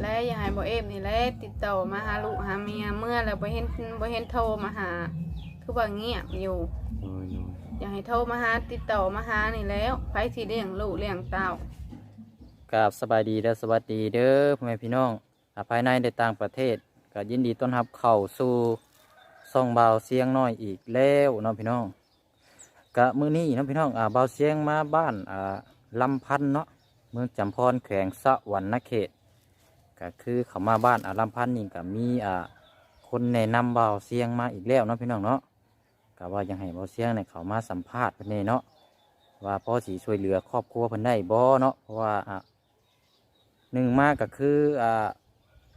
และอย่าให้บ่เอฟนี่แหละติดต่อมาหาลูกหาเมียเมื่อแล้วบ่เห็นบ่เห็นโทรมาหา คือว่าเงียบอยู่ โดยโดยอย่าให้โทรมาหาติดต่อมาหานี่แล้วไผสิเลี้ยงลูกเลี้ยงเต้ากราบสบายดีและสวัสดีเด้อพ่อแม่พี่น้องอ่าภายในและต่างประเทศก็ยินดีต้อนรับเข้าสู่ซ่องเบาเสียงน้อยอีกแล้วเน้องพี่น้องกะมื้อนี้เน้องพี่น้องอ่าเบาเสียงมาบ้านอ่าลำพันธ์เนาะเมืองจำพรแขวงสะหวรรณเขต ก็คือเขามาบ้านอ่าลำพันธ์นี่ก็มีอ่าคนแนะนำเบาเสียงมาอีกแล้วเนาะพี่น้องเนาะก็ว่ายังให้เบาเสียงเนี่ยเขามาสัมภาษณ์เพิ่นนี่เนาะว่าพ่อสีช่วยเหลือครอบครัวเพิ่นได้บ่เนาะเพราะว่าอ่าหนึ่งมากก็คืออ่า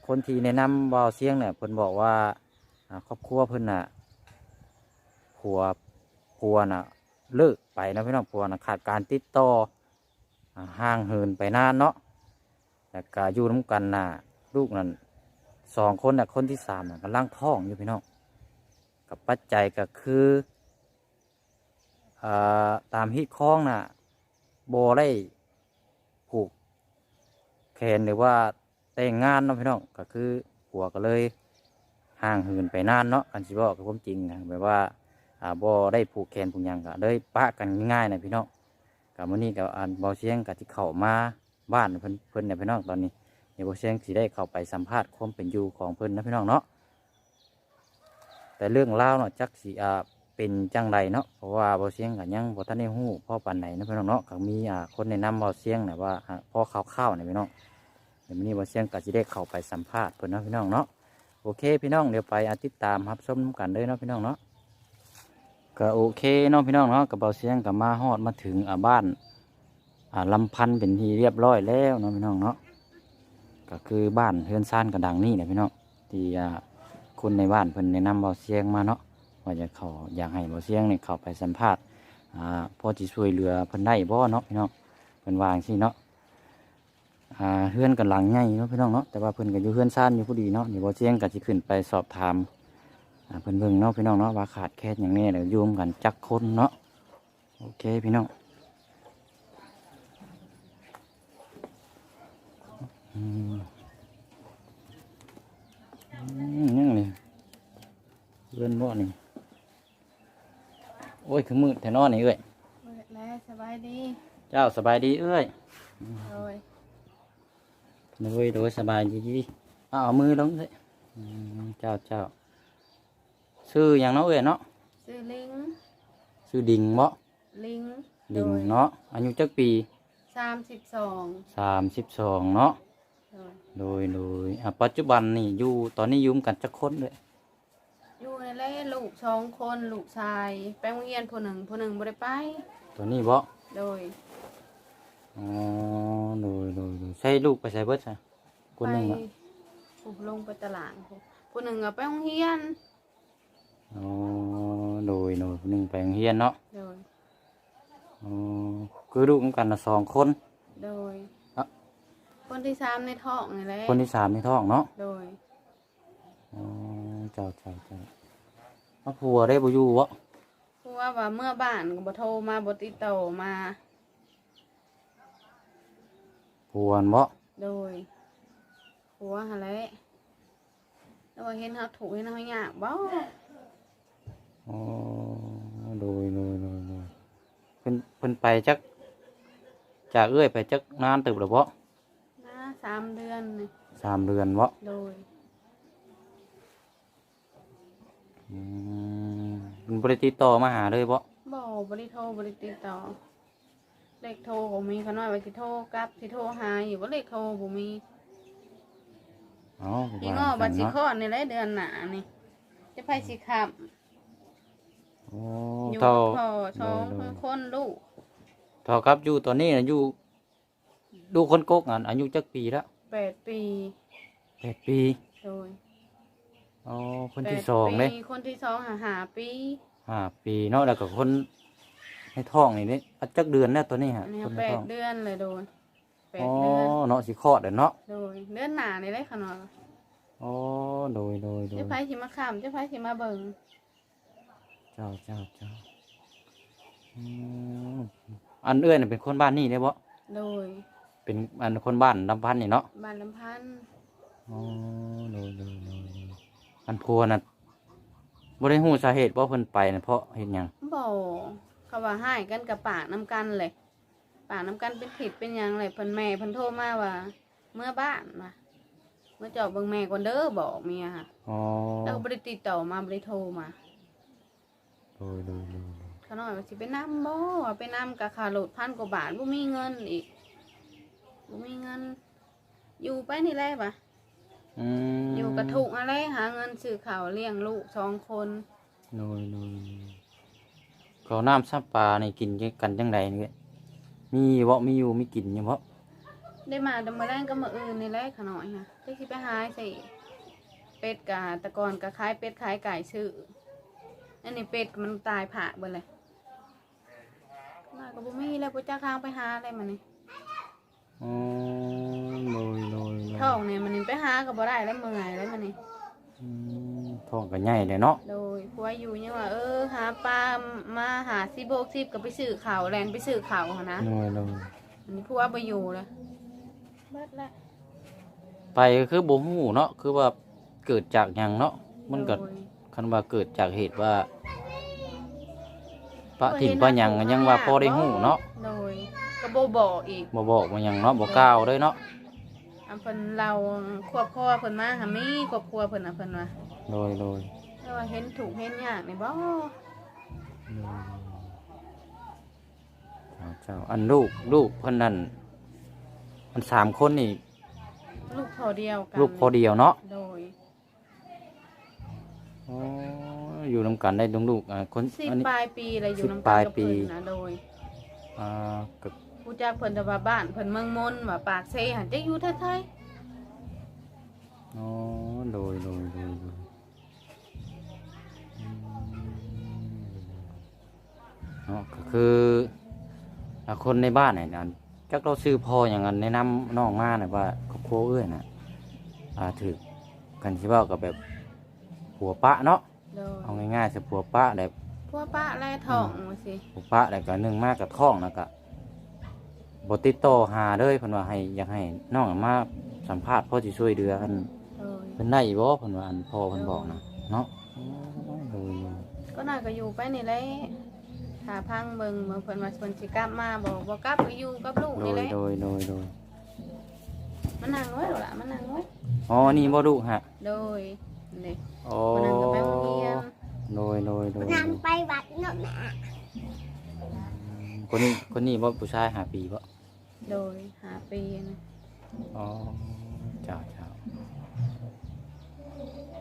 คนที่แนะนำเบาเสียงเนี่ยเพิ่นบอกว่าครอบครัวเพิ่นน่ะผัวผัวน่ะเลิกไปนะพี่น้องผัวน่ะขาดการติดต่อห่างเหินไปนานเนาะ แล้วก็อยู่น้ำกันน่ะลูกนั่นสองคนน่ะคนที่สามน่ะกำลังท้องอยู่พี่น้องกับปัจจัยก็คืออ่าตามฮิตคล้องน่ะโบได้ผูกแขนหรือว่าแต่งงานเนาะพี่น้องก็คือผัวก็เลยห่างเหินไปนานเนาะอันสิบอกกับผมจริงนะแบบว่าอ่าบ่ได้ผูกแขนผูกยังก็เลยปะกันง่ายๆนะพี่น้องกับมื้อนี้กับอันเบาเสียงกับที่เข้ามา บ้านเพิ่นเพิ่นเนี่ยพี่น้องตอนนี้เดี๋ยวเบาเสียงสิได้เข้าไปสัมภาษณ์ความเป็นอยู่ของเพิ่นนะพี่น้องเนาะแต่เรื่องเล่าเนาะจักสิอ่าเป็นจังไรเนาะเพราะว่าเบาเสียงก็ยังบ่ทันได้ฮู้พ่อปานไหนนะพี่น้องเนาะก็มีอ่าคนแนะนำเบาเสียงนะว่าอ่าพ่อข่าวๆนพี่น้องเดี๋ยววันนี้ว่เสียงก็จะได้เข้าไปสัมภาษณ์เพื่อนเนาะพี่น้องเนาะโอเคพี่น้องเดี๋ยวไปอาติดตามครับชมกันเลยเนาะพี่น้องเนาะก็โอเคเนาะพี่น้องเนาะกับเบาเสียงกับมาฮอดมาถึงอ่าบ้าน ลำพันธ์เป็นที่เรียบร้อยแล้วเนาะพี่น้องเนาะก็คือบ้านเฮือนซ่านกระดังนี่แหละพี่น้องที่อ่าคนในบ้านเพิ่นแนะนำเบาเสียงมาเนาะว่าจะเขาอยากให้เบาเสียงเนี่ยเข้าไปสัมภาษณ์อ่าพอจะช่วยเหลือเพิ่นได้บ่เนาะพี่น้องเพิ่นวางสิเนาะเพื่อนกันหลังใหญ่เนาะพี่น้องเนาะแต่ว่าเพื่อนก็อยู่เพื่อนซ่านอยู่ผู้ดีเนาะเดี๋ยวบ่เจียงก็สิขึ้นไปสอบถามเพิ่นเบิ่งเนาะพี่น้องเนาะว่าขาดแคลนอย่างนี้เดี๋ยวยุ่มกันจักคนเนาะโอเคพี่น้องอืมอืม ยังนี่เพื่อนบ่นี่ โอ้ย คือมืดแท้เนอนี่เอ้ยและสบายดี เจ้าสบายดีเอ้ยโดยโดยโดยสบายดีดีเอาเอามือลงเลยอืมเจ้าเจ้าชื่ออย่างเนาะเอ้ยเนาะชื่อลิงชื่อดิ่งเนาะลิงดิ่งเนาะอายุจักปีสามสิบสองสามสิบสองเนาะ โดยโดยโดยอะปัจจุบันนี่อยู่ตอนนี้อยุ่มกันจักคนเลยอยู่ในแรกลูกสองคนลูกชายไปโรงเรียนผู้หนึ่งผู้หนึ่งบ่ได้ไป ตอนนี้บ่โดยอ๋อโดยโดยโดยใช่ลูกไปใส่เบิดใช่คนหนึ่งไปอะผู้ลงไปตลาดผู้ผู้หนึ่งก็ไปโรงเรียนอ๋อโดยโดยคนหนึ่งไปโรงเรียนเนาะโดยอ๋อคือลูกกันนะสองคน โดยอะ คนที่สามในท้องนี่แหละคนที่สามในท้องเนาะโดยอ๋อเจ้าเจ้าเจ้าเอาผัวได้บ่อยู่วะเพราะว่าว่าเมื่อบ้านก็บ่โทรมาบ่ติดต่อมาผัวบ่โดยผัวหาแหละแล้วว่าเห็นเฮาถูกเห็นเฮายากบ่อ๋อโดยโดยโดยโดยเพิ่นเพิ่นไปจักจากเอื้อยไปจักนานตึบหรือบ่นะ สามเดือนนี่สามเดือนบ่โดยอืมเพิ่นบ่ได้ติดต่อมาหาเลยบ่บ่บ่ได้โทรบ่ได้ติดต่อเลขโทรบ่มีเขาน้อยว่าสิโทรกลับสิโทรหาอยู่บ่เลขโทรบ่มีอ๋ออีง้อบัดสิเนาะคลอดนี่แหละเดือนหน้านี่จะไปสิขับโอ้อยู่เท่ากับพ่อสองโดยคนลูก เท่ากับอยู่ตอนนี้น่ะอยู่ ดูคนกกอะอายุจักปีแล้วแปดปีแปดปีโดยอ๋อคนที่แปดสองเลยปีคนที่สองหาหาปีห้าปีเนาะแล้วก็คนในท้องนี่นี่อะจักเดือนแล้วตัวนี้ฮะอันนี้คนในแปท้ดองเดือนเลยโดยแปอ๋ดอเดือนเนาะสิคลอดเด้อเนาะโดยเดือนหนานี่ได้ขนาดอ๋อโดยโดยโดยเจ้าไผสิมาข้ามเจ้าไผสิมาเบิ่งเจ้าเจ้าเจ้าอืมอันเอื้อยน่ะเป็นคนบ้านนี่ได้บ่โดย เป็นอันคนบ้านลำพันธ์นี่เนาะบ้านลำพันธ์อ๋อโดยโดยโดยโดยอันพัวน่ะบ่ได้ฮู้สาเหตุว่าเพิ่นไปน่ะเพราะเฮ็ดหยังบ่เขาว่าให้กันกับปากน้ำกันเลยปากน้ำกันเป็นผิดเป็นหยังเลยเพิ่นแม่เพิ่นโทรมาว่า เมื่อบ้านว่ะเมื่อเจอบเบิ่งแม่ก่อนเด้อบอกเมียค่ะอ๋อแล้วก็บ่ได้ติดต่อมาบ่ได้โทรมาโดยโดยโดยโดยเขาน้อยว่าสิไปนำบ่ว่าไปนำกับค่ารถพันกว่าบาทบ่มีเงินอีก บ่มีเงิน อยู่ไปนี่แหละปะอืมอยู่กับทุกข์อะไรหาเงินซื้อข้าวเลี้ยงลูกสองคนโดยโดยก็น้ำซับปลานี่กินกันจังไดนี่มีบ่มีอยู่มีกินอยู่บ่ได้มาดำมาแรงก็มาอื่นนี่แหละขาน้อยค่ะได้สิไปหาใส่เป็ดกะแตะกอนกะขายเป็ดขายไก่ซื้ออันนี้เป็ดมันตายผ่าเบิดเลยมาก็บ่มีแล้วบ่จักทางไปหาอะไรมานี่ อ๋อโดยโดยโดยท้องเนี่ยมันนี่ไปหาก็บ่ได้แล้วเมื่อยแล้วมันนี่อืมท้องก็ใหญ่เลยเนาะโดยผัวอยู่ยังว่าเออหาปลามาหาซิโบกซิบก็ไปซื้อข้าวแลนไปซื้อข้าวหั่นนะโดยโดยอันนี้ผัวบ่อยู่แล้วเบิดละไปก็คือบ่ฮู้เนาะคือว่าเกิดจากหยังเนาะมันก็โดย คันว่าเกิดจากเหตุว่าปะถิ่นปะหยังก็ยังว่าพอได้ฮู้เนาะโดย ก็บ่บอกอีกบ่บอกว่าหยังเนาะบ่กล่าวเลยเนาะอันเพิ่นเราครอบครัวเพิ่นมาหามีครอบครัวเพิ่นน่ะเพิ่นว่าโดยโดยแต่ว่าเห็นถูกเห็นยากนี่บ่เจ้าเจ้าอันลูกลูกเพิ่นนั่นมันสามคนนี่ลูกพอเดียวกันลูกพอเดียวเนาะโดยอ๋ออยู่นํกันได้ลุงลูกอ่าคนสิบอันนี้ ปลายปีอะไรอยู่สิบนำปกัลานยกับปีเพิ่นนะโดย อ่าก็ ผู้จักเพิ่นแต่ว่าบ้านเพิ่นเมืองมนว่าปากเซหันจักอยู่ไทยอ๋อโดยโดยโดยโดยอืมเนาะก็คืออ่าคนในบ้านเนี่ยนะจักเราซื้อพออย่างนั้นแนะนำน้องมาน่ะว่าครอบครัวเอื้อยน่ะอ่าถือกันที่ว่ากับแบบผัวปะเนาะๆโดยเอาง่ายๆสิผัวปะแบบ พวกป้าแลท้องว่าสิ ผัวปะแล้วก็หนึ่งมากกับท้องแล้วก็ บติดต่อหาเลยเพิ่นว่าให้อยากให้น้องมาสัมภาษณ์พ่อสิช่วยเหลือกันโดยเพิ่นได้บ่เพิ่นว่าอันพ่อเพิ่นบอกนะเนาะโดยก็น่าก็อยู่ไปนี่แหละถ้าพังเบิ่งเบิ่งเพิ่นว่าเพิ่นสิกลับมาบ่บ่กลับก็อยู่กับลูกโดนี่ยแหละโดยโดยโดยมานั่งไว้หรอล่ะมานั่งไว้อ๋อนี่บ่ดุฮะโดยนี่โอ้มานั่งก็ไปโรงเรียนโดยโดยโดยนำไปวัดเนาะแม่ คนนี้คนนี้บ่ผู้ชายหาปีบ่โดยหาปีนะอ๋อเจ้าเจ้า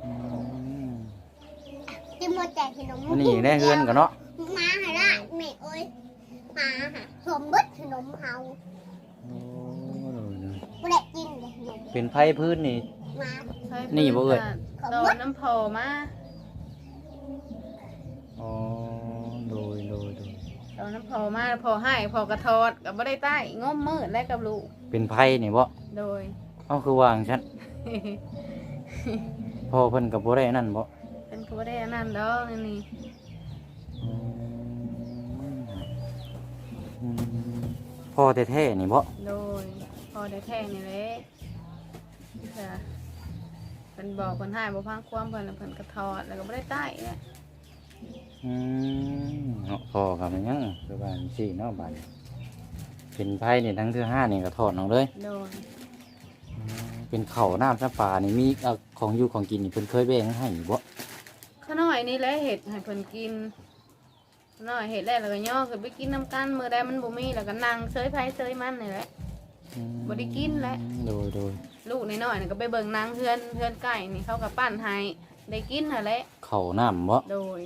อืมที่โมแจกขนมอันนี้ได้เฮือนกันเนาะมาหาละแม่เอ้ยมาหาสมบัติขนมเฮาโอ้โดยโดยบ่ได้กินเลยขนมเป็นไผพื้นนี่ มาใช่นี่บ่เอ่ย โดนน้ำพอมาอ๋อโดยโดยโดยโดนน้ำพอมาพอให้พอกระทอดก็บ่ได้ใต้งมมืดและกับลูกเป็นไผนี่บ่โดย เอาคือวาจั่งฉันพ่อเพิ่นก็บ่ได้นั่นบ่เป็นก็บ่ได้อันนั่นดอกอันนี่อืมพ่อแท้ๆนี่บ่โดย พอได้แท่งนี่แหละค่ะเพิ่นบอกเพิ่นให้บ่พังความเพิ่นแล้วเพิ่นกระทอดแล้วก็บ่ได้ใต้เนี่ย อืมเนาะพ่อก็มันยังคือว่าจังซี่เนาะบัดนี้เป็นไผนี่ทั้งที่ห้านี่ก็ทอดน้องเลยโดยอืมเป็นข้าวน้ำซัปลานี่มีเอาของอยู่ของกินนี่เพิ่นเคยแบ่งให้บ่ข้าน้อยนี่แหละเห็ดให้เพิ่นกินข้าน้อยเห็ดแล้วแล้วก็ย่อขึ้นไปกินน้ำกันมื้อใดมันบ่มีแล้วก็นั่งเซยไผเซยมันนี่แหละ อืมบ่ได้กินแหละ โดยโดยลูกน้อยๆนี่ก็ไปเบิ่งนางเพื่อนเพื่อนไก่นี่เขาก็ปั้นให้ได้กินหั่นแหละข้าวน้ำบ่ โดย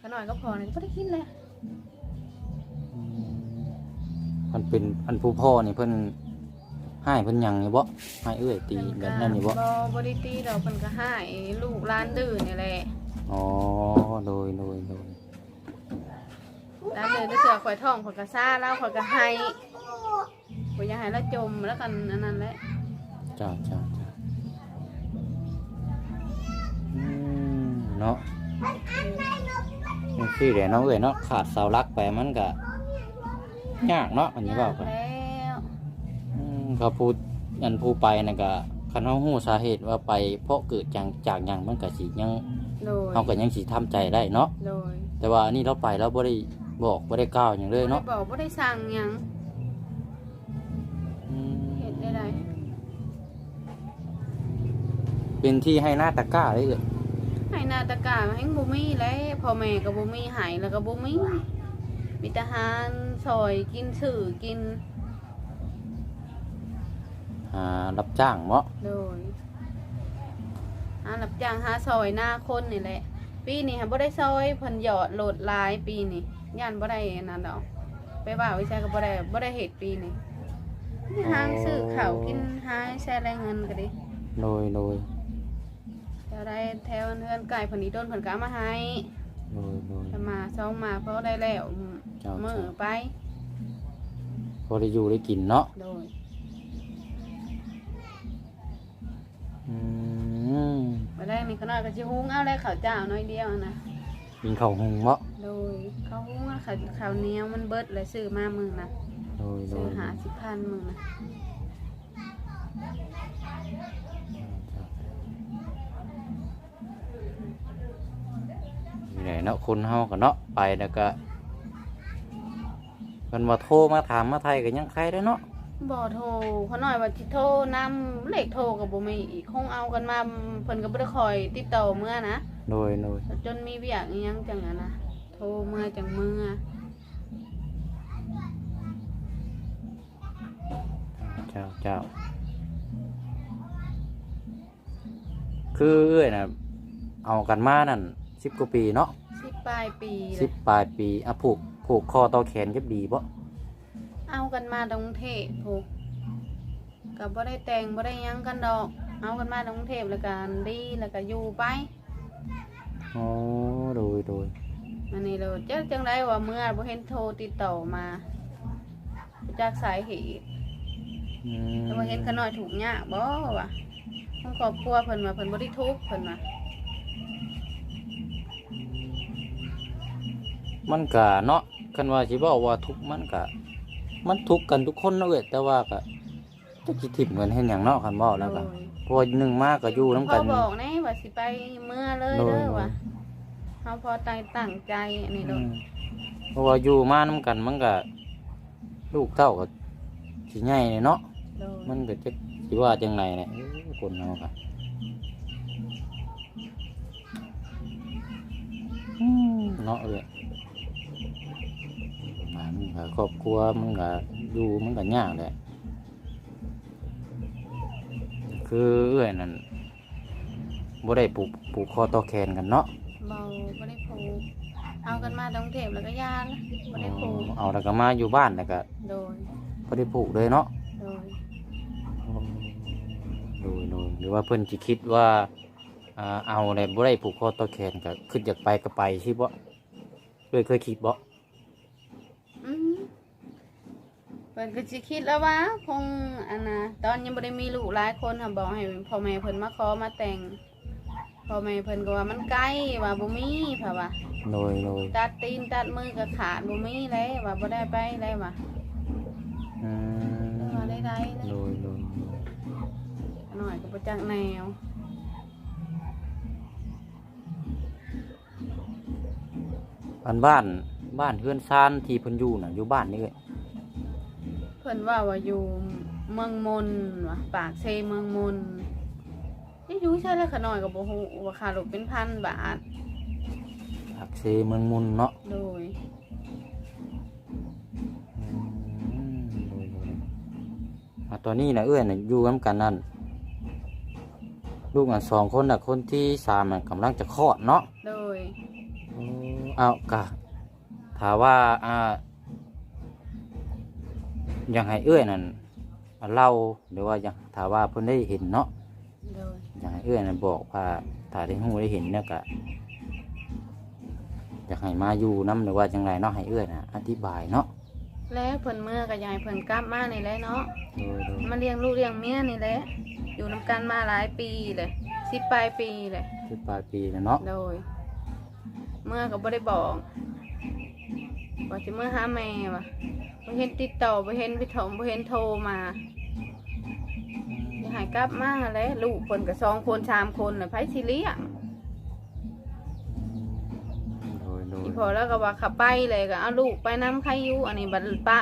ข้าน้อยก็พอนี่ก็บ่ได้กินเลยอืมมันเป็นอันผู้พ่อนี่เพิ่นให้เพิ่นหยังนี่บ่ให้เอื้อยตีแบบนั้นนี่บ่บ่บ่ได้ตีดอกเพิ่นก็ให้ลูกหลานดื้อนี่แหละอ๋อโดยโดยโดยหลานดื้อได้เสือข่อยท้องข่อยก็ซ่าแล้วข่อยก็ให้บ่อยากให้ละจมแล้วกันอันนั้นแหละจ้าจ้าจ้าอืมเนาะ นี่คือเดี๋ยวน้องเอ้ยเนาะขาดเสาหลักไปมันก็ยากเนาะอันนี้เว่าไปแล้วอืมเขาพูดอันผู้ไปน่ะก็คันเฮาฮู้สาเหตุว่าไปเพราะเกิดจากจากหยังมันก็สิยังโดยเฮาก็ยังสิทำใจได้เนาะโดยแต่ว่าอันนี้เราไปแล้วบ่ได้บอกบ่ได้กล่าวหยังเลยเนาะบ่ได้บอกบ่ได้สั่งหยังอืมเฮ็ดได้ไดเป็นที่ให้หน้าตะกร้าเลยเอ้ย ให้หนาตะกร้าแฮงบ่มีแล้วพ่อแม่ก็บ่มีให้แล้วก็บ่มีมีแต่หารซอยกินซื้อกินอ่ารับจ้างเนาะโดยหารับจ้างหาซอยหน้าคนนี่แหละ ปีนี้ฮะบ่ได้ซอยเพิ่นหยอดโหลดหลายปีนี้ย่านบ่ได้อันนั่นดอกไปว่าวิชาก็บ่ได้บ่ได้เฮ็ดปีนี้นี่หางซื้อข้าวกินหาใช้แรงเงินก็ดิโดยโดย แถวใดแถวเฮือนไก่เพิ่นนี่ต้นเพิ่นก็เอามาให้โดยโดย จะมาซองมาเพราะได้แล้วเจ้า มื้อเจ้าไป พอได้อยู่ได้กินเนาะโดย อืมบ่ได้นี่ก็น้อยก็สิหุงเอาแล้วข้าวเจ้าน้อยเดียวนะ กินข้าวหุงเนาะโดยเขาหุงเอาข้าวข้าวเหนียวมันเบิดเลยซื้อมามื้อนะโดยโดซื้อยหา10,000มื้อนะ ไหนเนาะคนเฮากันเนาะไปแล้วก็เพิ่นว่าโทรมาถามมาไทยก็ยังใครได้อเนาะบ่โทรเขาน้อยว่าสิโทรนำเลขโทรก็บ่มีอีกคงเอากันมาเพิ่นก็บ่ได้คอยติดต่อเมื่อนะโดยโดยจนมีเวียกอิหยังจังอะนะโทรเมื่อจังเมื่อเจ้าเจ้าคือเอ้ยน่ะเอากันมานั่น สิบกว่าปีเนาะสิบปลายปีเลสิยบปลายปีอะผูกผูกคอต่อแขนก็ดีบ่เอากันมาตรงเทพผูกกับบ่ได้แต่งบ่ได้หยังกันดอก เอากันมาตรงเทพแล้วกันดีแล้วก็อยู่ไปอ๋อโดยโดยอันนี้เลยจักจังไดว่าเมื่อบ่เห็นโทรติดต่อมาจากสายเหตุอืมแต่ว่าเห็นขน้อยถูกยากบ่วะทั้งครอบครัวเพิ่นว่าเพิ่นบ่ได้ทุกข์เพิ่นว่า มันก็เนาะคันว่าสิบอกว่าทุกข์มันก็มันทุกข์กันทุกคนเนาะเอ้ยแต่ว่าก็จะสิทิ่มกันเฮ็ดหยังเนาะคันเว้าแล้วก็โดยเพราะว่าหนึ่งมากก็อยู่นํพ่กัอนบอกแน่ว่าสิไปเมื่อเลยโดยเด้อโดยว่ะเฮาพอตั้งตั้งใจอันนี้อืเด้อมเพราะว่าอยู่มานํกันมันก็ลูกเต้าก็สิใหญ่เลยเนาะ โดยมันก็จะสิว่าจังไงเนี่ยเอ้ยคนเฮาก็อืมเนาะเอ้ย มันก็ครอบครัวมันก็อยู่มันก็ยากแหละคือเอ้ยนั่นบ่ได้ปลูกปลูกคอต่อแขนกันเนาะเบาบ่ได้ผูกเอากันมาตรงเทพแล้วก็ยาละบ่ได้ผูกเอาแล้วก็มาอยู่บ้านแล้วก็โดยบ่ได้ปลูกเลยเนาะโดยโดยโดยหรือว่าเพิ่นสิคิดว่าอ่าเอาอะไรบ่ได้ผูกคอต่อแขนก็ขึ้นจากไปก็ไปสิบ่เคยเคยคิดบ่ อืมเพิ่นก็สิคิดแล้วว่าคงอันน่ะตอนยังบ่ได้มีลูกหลายคนค่ะบอกให้พ่อแม่เพิ่นมาขอมาแต่งพ่อแม่เพิ่นก็ว่ามันไกลว่าบ่มีเพราะว่าโดยโดยตัดตีนตัดมือก็ขาดบ่มีเลยว่าบ่ได้ไปเลยว่าอืมว่าได้ได้เลยโดยโดยหน่อยก็บ่จักแนวอันบ้านบ้านเฮือนซานที่เพิ่นอยู่น่ะอยู่บ้านนี่เอ้ยเพิ่นว่าว่าอยู่เมืองมนว่ะปากเซเมืองมนนี่อยู่ใช่แล้วขะหน่อยก็บ่ฮู้ว่าค่ารถเป็นพันบาทผักเซเมืองมุนเนาะโดยอืมโดยโดยอะตอนนี้น่ะเอ้ยน่ะอยู่นํกันนั่นลูกอะสองคนน่ะคนที่สามน่ะกำลังจะคลอดเนาะโดยเอากะถามว่าอ่า อยากให้เอื้อยนั่นเล่าหรือว่าอยากถามว่าเพิ่นได้เห็นเนาะโดยอยากให้เอื้อยนั่นบอกว่าถ้าได้หูได้เห็นเนี่ยกะอยากให้มาอยู่น้ำหรือว่าจังไรเนาะให้เอื้อยนะอธิบายเนาะแล้วเพิ่นเมื่อก็ยายเพิ่นกลับมานี่แหละเนาะโดยโดยมาเลี้ยงลูกเลี้ยงเมียนี่แหละอยู่นํกันมาหลายปีเลยสิบปลายปีเลยที่ปลายปีแล้วเนาะโดย เมื่อก็บ่ได้บอก ว่าสิเมื่อหาแม่ว่ะบ่เห็นติดต่อบ่เห็นไปถมบ่เห็นโทรมาจะให้กลับมาแหล้วลูกคนกับสองคนสามคนน่ะไผสิเลี้ยงโดยโดยอีพอแล้วก็ว่าขับไปเลยก็เอาลูกไปน้ำใครอยู่อันนี้บัดปะ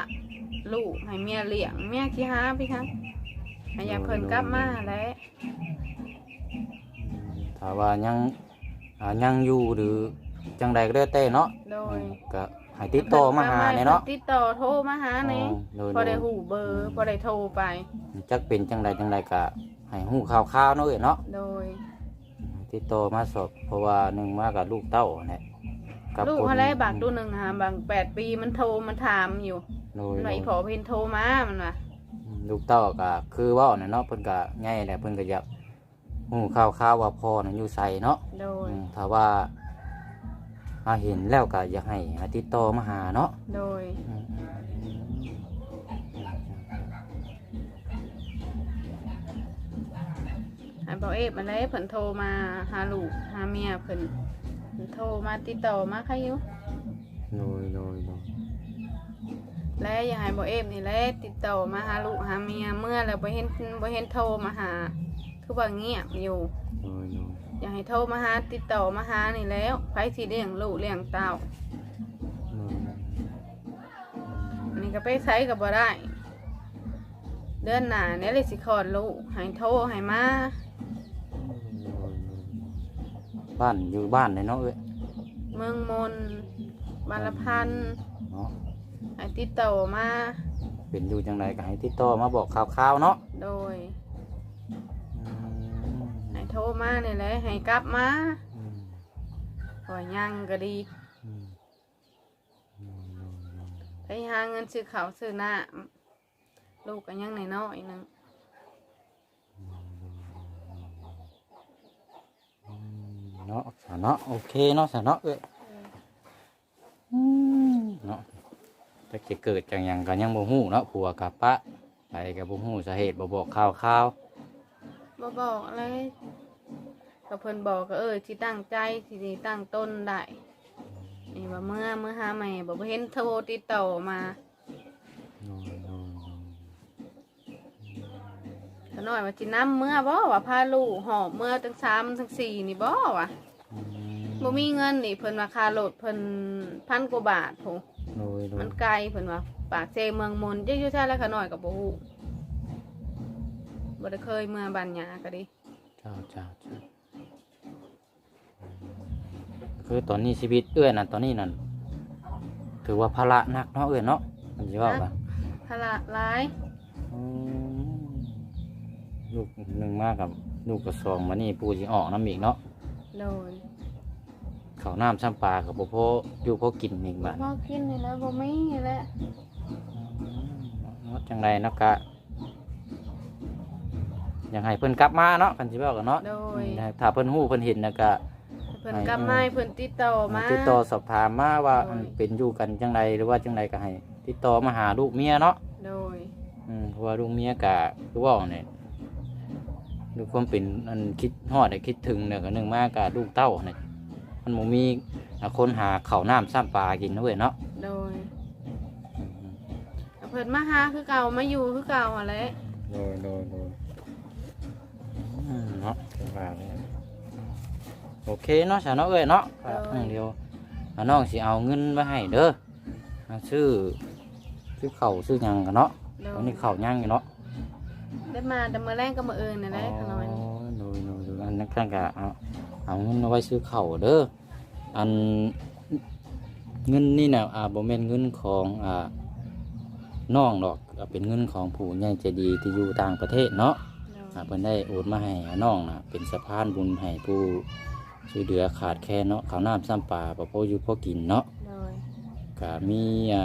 ลูกให้เมียเลี้ยงเมียขี้หาพี่คะให้อยากเพิ่นกลับมาแหล้วถ้าว่ายังอ่ายังอยู่หรือจังใดก็ได้แต่เนาะโดย ก็ ให้ติดต่อมาหาเนี่ยเนาะติดต่อโทรมาหาเนี่ยโดยพอได้โดยหูเบอร์พอได้โทรไป จักเป็นจังใดจังใดก็ให้ฮู้ข่าวๆเนาะเอ้ยเนาะโดย ติดต่อมาสอบเพราะว่าหนึ่งมากับลูกเต้าเนี่ยกับลูกคนเขาได้บากดูหนึ่งหาบางแปดปีมันโทรมันถามอยู่โดยมันว่าอีพอเพิ่นโทรมามันว่าลูกเต้าก็คือเว่าเนี่ยเนาะเพิ่นก็ง่ายแหละเพิ่นก็อยากฮู้ข่าวๆว่าพ่อน่ะอยู่ไสเนาะ โดย อืมถ้าว่า มาเห็นแล้วก็อยากให้หาติดต่อมาหาเนาะโดย อืมให้บอกเอฟมาเลยเพิ่นโทรมาหาลูกหาเมียเพิ่นเพิ่นโทรมาติดต่อมาใครอยู่โดยโดยโดยและอย่าให้บอกเอฟนี่แหละติดต่อมาหาลูกหาเมียเมื่อแล้วบ่เห็นบ่เห็นโทรมาหา คือว่าเงียบอยู่โดยโดย อย่าให้โทรมาหาติดต่อมาหานี่แล้วไผสิเลี้ยงลูกเลี้ยงเต้าโดยอันนี้ก็ไปใช้กับบ่ได้ เดือนหน้าเนี่ยเลยสิคลอดลูกให้โทรให้มาบ้านอยู่บ้านเลยเนาะเอ้ยเมืองมนบานละพันเนาะให้ติดต่อมา เป็นอยู่จังใดก็ให้ติดต่อมาบอกข่าวๆเนาะโดยอืมให้โทรมานี่แหละให้กลับมาอืมขอยังก็ดี อืมอืมอืมอืมไปหาเงินซื้อข้าวซื้อน้ำลูกก็ยังน้อยๆหนึงเนาะสาเนาะโอเคเนาะสาเนาะเอ้ยอืมเนาะจะจะเกิดจังหยังกันยังบ่ฮู้เนาะผัวกับปะไปกับบ่ฮู้สาเหตุบ่บอกข่าวข่าวบ่บอกอะไร ก็เพิ่นบอกก็เออที่ตั้งใจที่สิตั้งต้นได้นี่ว่าเมื่อเมื่อหาใหม่บ่เห็นโทรติดต่อมาโน่นโน่นโน่นขน้อยว่าจิน้ำเมื่อบ่ว่าพาลูกหอบเมื่อตั้งสามตั้งสี่นี่บ่วะอืมบ่มีเงินนี่เพิ่นว่าค่ารถเพิ่นพันกว่าบาทโหโน่นโน่มันนไกลเพิ่นว่าปากเซเมืองมนต์จักอยู่ท่าแล้วขน้อยก็บ่ฮู้บ่ได้เคยเมื่อบ้านหยาก็ดิ เจ้าเจ้าเจ้า คือตอนนี้ชีวิตเอื้อยน่ะตอนนี้นั่นถือว่าภาระหนักเนาะเอื้อยเนาะมันสิว่าว่าภาระหลายอืมลูกหนึ่งมากกับลูกกระสองมานี่ปูสิออกน้ำอีกเนาะโดยเขาวน้ำซ้ำปลากับโบโพอยู่พอกินอีกบ้านพอกินนี่แหล้วบ่มีนี่แหละเนาะจังไรเนาะกะอยากให้เพิ่นกลับมาเนาะกันสิบอกกันเนาะโดยถ้าเพิ่นฮู้เพิ่นเห็นนะกะเพิ่นกลับมาให้เพิ่นติดต่อมา ติดต่อสอบถามมาว่าโดยอันเป็นอยู่กันจังไรหรือว่าจังไรก็ให้ติดต่อมาหาลูกเมียเนาะโดย อืมเพราะว่าลูกเมียกะคือว่าเนี่ยดูความเป็นอันคิดฮอดได้คิดถึงเนี่ยก็หนึ่งมากกะลูกเต้าเนี่ยมันบ่มีอะคนหาข้าวน้ำซ้ำปลากินเว้ยเนาะโดยอืมเพิ่นมาหาคือเก่ามาอยู่คือเก่าหั่นแหละโดยโดยโดยอืมเนาะ เป็นว่าเลย โอเคเนาะสาวเนาะเอ้ยเนาะก็อืมเดียวอะน้องสิเอาเงินมาให้เด้ออะซื้อซื้อข้าวซื้อหยังกันเนาะโดตอนยนี้ข้าวย่างอยู่เนาะได้มาแต่มื้อแรกก็มื้ออื่นนั่นแหละขน้อยนี่โดยโดยโดยอันนั้นก็เอาเอาเงินเอาไว้ซื้อข้าวเด้ออันเงินนี่น่ะอ่าบ่แม่นเงินของอ่าน้องดอกอ่าเป็นเงินของผู้ใหญ่ใจดีที่อยู่ต่างประเทศเนาะอ่าเพิ่นได้โอนมาให้น้องนะเป็นสะพานบุญให้ผู้ ช่วยเหลือขาดแคลนเนาะข้าวน้ำซ้ำปลาปะโพอยู่พอกินเนาะโดยก็มีอ่า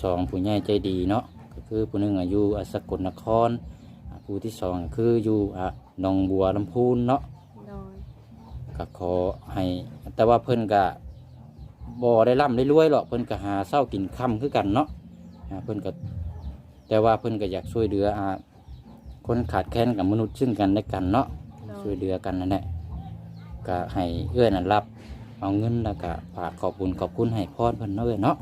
สองผู้ใหญ่ใจดีเนาะก็คือผู้หนึงอายุอ่าสกลนครอ่าผู้ที่สองก็คืออยู่อ่าหนองบัวลำพูนเนาะ โดยก็ขอให้ แต่ว่าเพิ่นก็บ่ได้ร่ำได้รวยหรอกเพิ่นก็หาเศร้ากินค่ำคือกันเนาะอ่าเพิ่นก็แต่ว่าเพิ่นก็อยากช่วยเหลืออ่าคนขาดแคลนกับมนุษย์ซึ่งกันและกันเนาะโดช่วยยเหลือกันนั่นแหละ ก็ให้เอื้อนั่นรับ เอาเงินแล้วก็ฝากขอบคุญขอบคุณให้พรเพิ่นเนาะเอ้ยเนาะ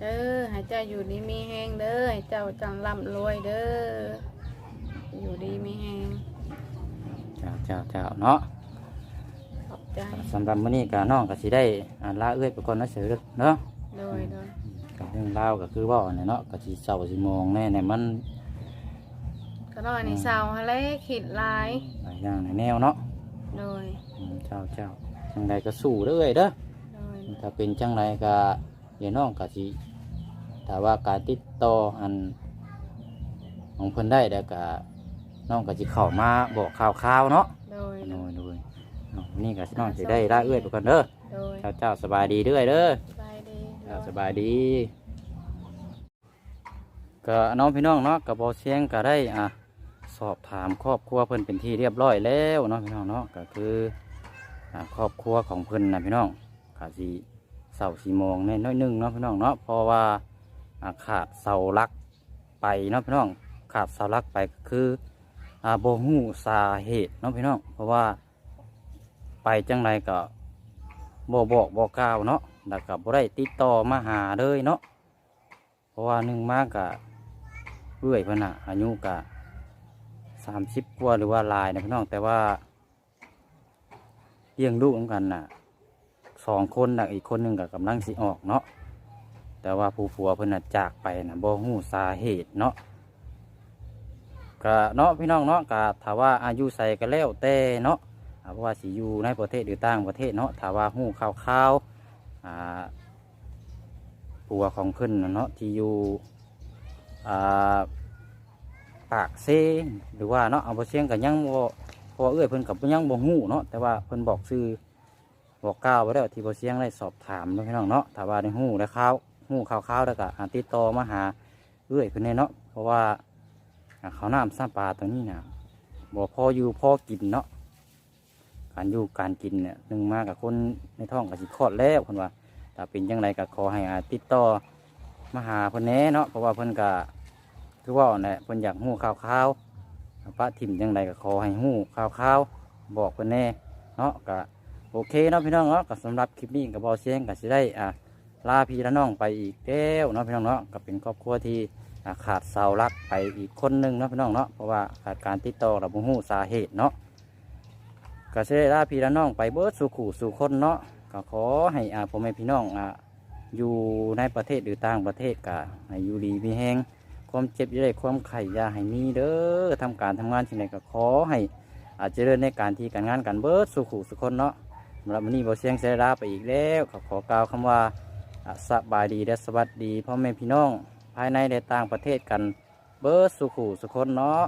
เด้อให้เจ้าอยู่ดีมีแฮงเด้อให้เจ้าจังร่ำรวยเด้อ อยู่ดีไม่แห้งเจ้าเจ้าเจ้าเนาะขอบใจ สำหรับมื้อนี้ก็น้องก็สิได้อ่าลาเอื้อยไปก่อนนะเสือเนาะ โดยโดยก็เรื่องราวก็คือเว่าเนี่ยเนาะก็สิเศร้าสิมองแน่เนี่ยมันก็นอนในเสาฮะเลยขิดหลาย หลายอย่างในแนวเนาะ โดยอืมเจ้าเจ้าจังใดก็สู้เด้อเอ้ยเด้อ โดยถ้าเป็นจังไรก็เดี๋ยวน้องก็สิถ้าว่าการติดต่ออัน ของเพิ่นได้แล้วก็น้องก็สิเข้ามาบอกข่าวๆเนาะโดยโดยโดยเอาวันนี้ก็น้องสิได้ลาเอื้อยไปก่อนเด้อโดยเจ้าเจ้าสบายดีเด้อเด้อ สบายดีเจ้าสบายดี ก็น้องพี่น้องเนาะกับบอเชียงก็ได้อะ สอบถามครอบครัวเพิ่อนเป็นที่เรียบร้อยแล้วเนาะพี่น้องเนาะก็คือครอบครัวของเพิ่อนนะพี่น้องขาดสีเสาสีโมงแน่น้อยหนึงเนาะพี่น้องเนาะเพราะว่าขาดเสาลักไปเนาะพี่น้องขาดเสาลักไปก็คืออ่าโบหูสาเหตุเนาะพี่น้องเพราะว่าไปจังไรก็บ่บอกบ่กล่าวเนาะแล้วก็บ่ได้ติดต่อมาหาเลยเนาะเพราะว่าหนึ่งมากกะเรื่อยพนะอายุกะ สามสิบกว่าหรือว่าลายนะพี่น้องแต่ว่าเลี้ยงลูกเหมือนกันน่ะสองคนน่ะอีกคนหนึ่งกับกำลังสิออกเนาะแต่ว่าผู้ผัวเพิ่นน่ะจากไปน่ะบ่ฮู้สาเหตุเนาะก็เนาะพี่น้องเนาะก็ถ้าว่าอายุใส่ก็แล้วแต่เนาะเพราะว่าสิอยู่ในประเทศหรือต่างประเทศเนาะถ้าว่าฮู้ข่าวๆอ่าผัวของเพิ่นเนาะที่อยู่อ่า ปากเซหรือว่าเนาะเอาบ่เสียงกับยังบ่เพอเอื้อยเพิ่นกับยังบ่ฮู้เนาะแต่ว่าเพิ่นบอกชื่อบอกกล่าวไว้แล้วที่บ่เสียงได้สอบถามเนาะพี่น้องเนาะถ้าว่าได้ฮู้ได้ข่าวฮู้ข่าวๆแล้วก็อาติดต่อมาหาเอื้อยเพิ่นแน่เนาะเพราะว่าอ่าข้าวน้ำซ้ำปลาตัวนี้น่ะบ่พออยู่พอกินเนาะการอยู่การกินเนี่ยหนึ่งมากับคนในท้องก็สิคลอดแล้วเพิ่นว่าถ้าเป็นจังไดก็ขอให้อาติดต่อมาหาเพิ่นแน่เนาะเพราะว่าเพิ่นก็ คือว่าเนี่ยเพิ่นอยากฮู้ข่าวข่าวพระถิ่มจังใดก็ขอให้ฮู้ข่าวข่าวบอกเพิ่นแน่เนาะก็โอเคเนาะพี่น้องเนาะก็สำหรับคลิปนี้ก็บ่เสียงก็สิได้อ่าลาพี่และน้องไปอีกแล้วเนาะพี่น้องเนาะก็เป็นครอบครัวที่อ่าขาดเสาหลักไปอีกคนหนึงเนาะพี่น้องเนาะเพราะว่าขาดการติดต่อและบ่ฮู้สาเหตุเนาะก็สิได้ลาพี่และน้องไปเบิดสู่ขู่สู่คนเนาะก็ขอให้อ่าพ่อแม่พี่น้องอ่าอยู่ในประเทศหรือต่างประเทศกะให้อยู่ดีมีแห้ง ความเจ็บอย่าได้ความไข่ยาให้มีเด้อทำการทำงานที่ไหนก็ขอให้อาจจะเจริญในการที่การงานการเบิดสุขุสุคนเนาะสำหรับวันนี้บอเสียงเสยราไปอีกแล้วขอขอกล่าวคำว่าสบายดีและสวัสดีพ่อแม่พี่น้อง ภายในและต่างประเทศกันเบิดสุขุสุคนเนาะ